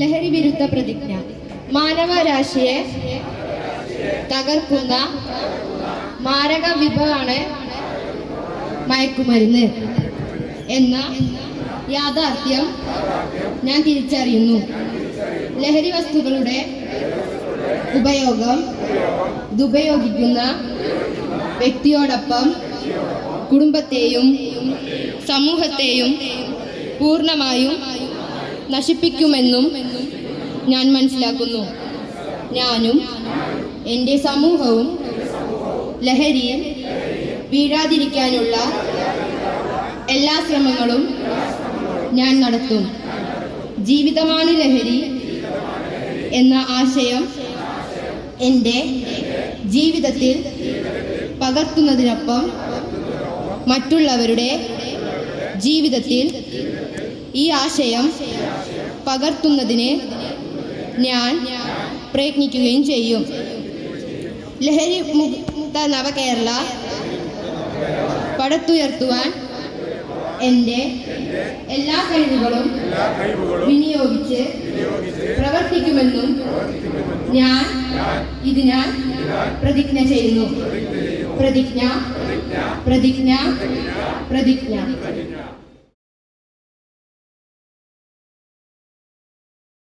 ലഹരി വിരുദ്ധ പ്രതിജ്ഞ. മാനവരാശിയെ തകർക്കുന്ന മാരക വിഭവമാണ് മയക്കുമരുന്ന് എന്ന യാഥാർത്ഥ്യം ഞാൻ തിരിച്ചറിയുന്നു. ലഹരി വസ്തുക്കളുടെ ഉപയോഗം ദുപയോഗിക്കുന്ന വ്യക്തിയോടൊപ്പം കുടുംബത്തെയും സമൂഹത്തെയും പൂർണമായും നശിപ്പിക്കുമെന്നും ഞാൻ മനസ്സിലാക്കുന്നു. ഞാനും എന്റെ സമൂഹവും ലഹരിയിൽ വീഴാതിരിക്കാനുള്ള എല്ലാ ശ്രമങ്ങളും ഞാൻ നടത്തും. ജീവിതമാണ് ലഹരി എന്ന ആശയം എന്റെ ജീവിതത്തിൽ പകർത്തുന്നതിനൊപ്പം മറ്റുള്ളവരുടെ ജീവിതത്തിൽ ഈ ആശയം പകർത്തുന്നതിന് ഞാൻ പ്രയത്നിക്കുകയും ചെയ്യും. ലഹരി മുക്ത നവകേരള പടത്തുയർത്തുവാൻ എന്റെ എല്ലാ കഴിവുകളും വിനിയോഗിച്ച് പ്രവർത്തിക്കുമെന്നും ഞാൻ ഇതിനാൽ പ്രതിജ്ഞ ചെയ്യുന്നു. പ്രതിജ്ഞ പ്രതിജ്ഞ പ്രതിജ്ഞ.